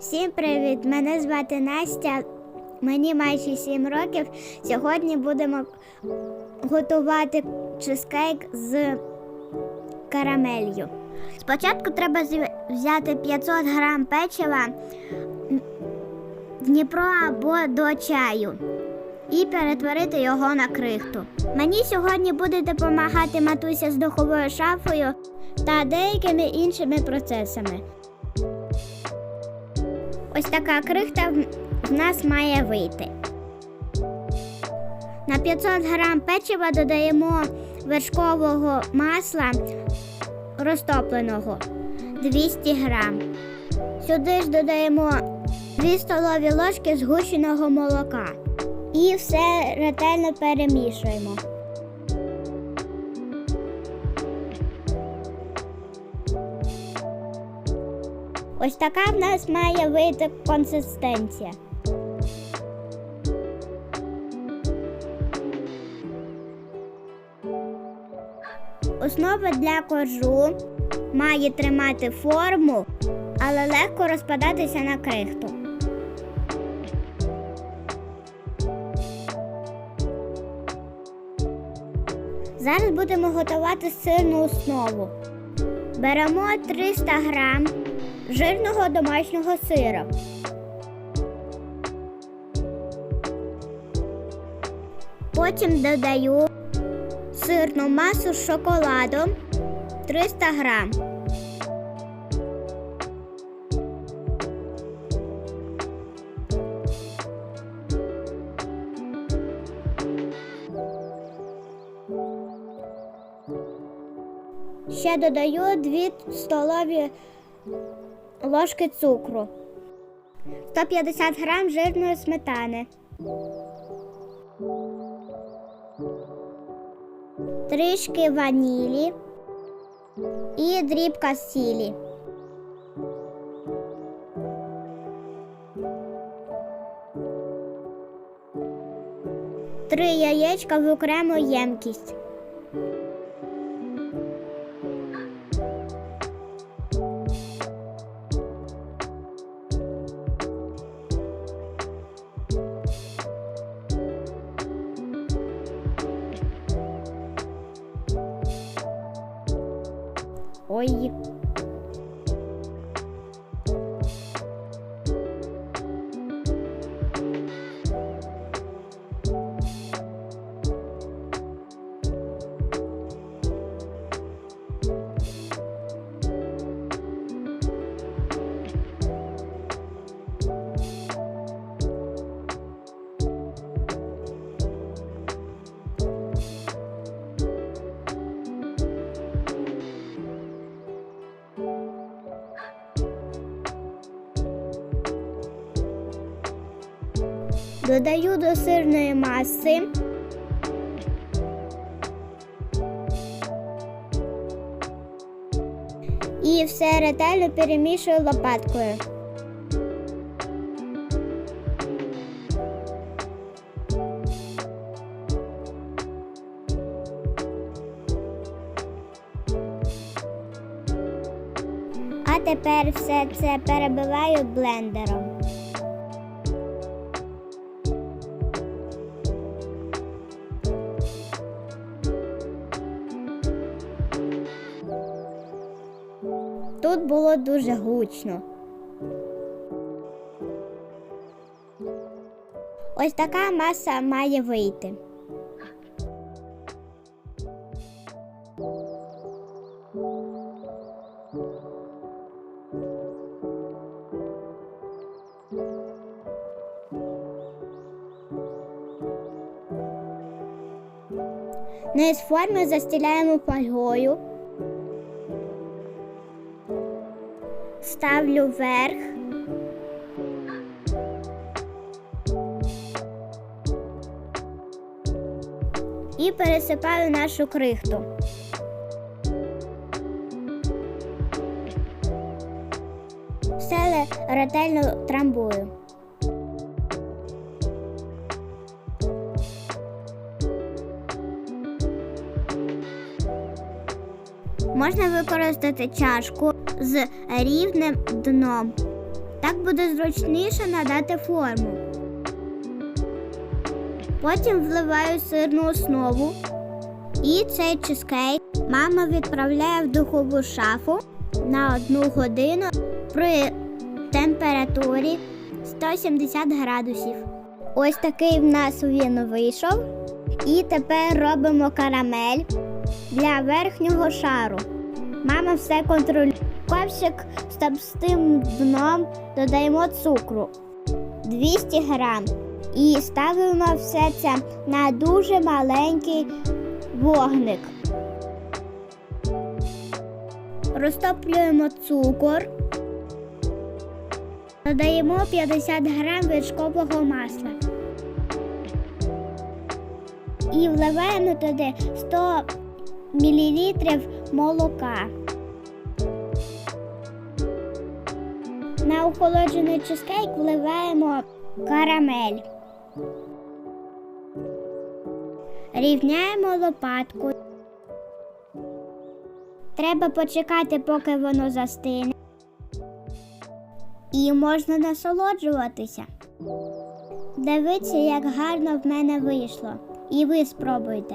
Всім привіт! Мене звати Настя. Мені майже 7 років. Сьогодні будемо готувати чизкейк з карамелью. Спочатку треба взяти 500 грам печива м, Дніпро або до чаю і перетворити його на крихту. Мені сьогодні буде допомагати матуся з духовою шафою та деякими іншими процесами. Ось така крихта в- нас має вийти. На 500 грам печива додаємо вершкового масла розтопленого 200 грам. Сюди ж додаємо 2 столові ложки згущеного молока. І все ретельно перемішуємо. Ось така в нас має вийти консистенція. Основа для коржу має тримати форму, але легко розпадатися на крихту. Зараз будемо готувати сирну основу. Беремо 300 грам жирного домашнього сира. Потім додаю сирну масу з шоколадом 300 грам. Ще додаю 2 столові ложки цукру, 150 грам жирної сметани, трішки ванілі і дрібка сілі. Три яєчка в окрему ємкість. Oi! Додаю до сирної маси. І все ретельно перемішую лопаткою. А тепер все це перебиваю блендером. Тут було дуже гучно. Ось така маса має вийти. Низ форми застіляємо фольгою. Ставлю вверх. І пересипаю нашу крихту. Все ретельно трамбую. Можна використати чашку з рівним дном. Так буде зручніше надати форму. Потім вливаю сирну основу. І цей чизкейк мама відправляє в духову шафу на одну годину при температурі 170 градусів. Ось такий в нас він вийшов. І тепер робимо карамель для верхнього шару. Мама все контролює. Ковшик з товстим дном додаємо цукру 200 грам. І ставимо все це на дуже маленький вогник. Розтоплюємо цукор. Додаємо 50 грам вершкового масла. І вливаємо туди 100 мл молока. На охолоджений чизкейк вливаємо карамель. Рівняємо лопаткою. Треба почекати, поки воно застине. І можна насолоджуватися. Дивіться, як гарно в мене вийшло. І ви спробуйте.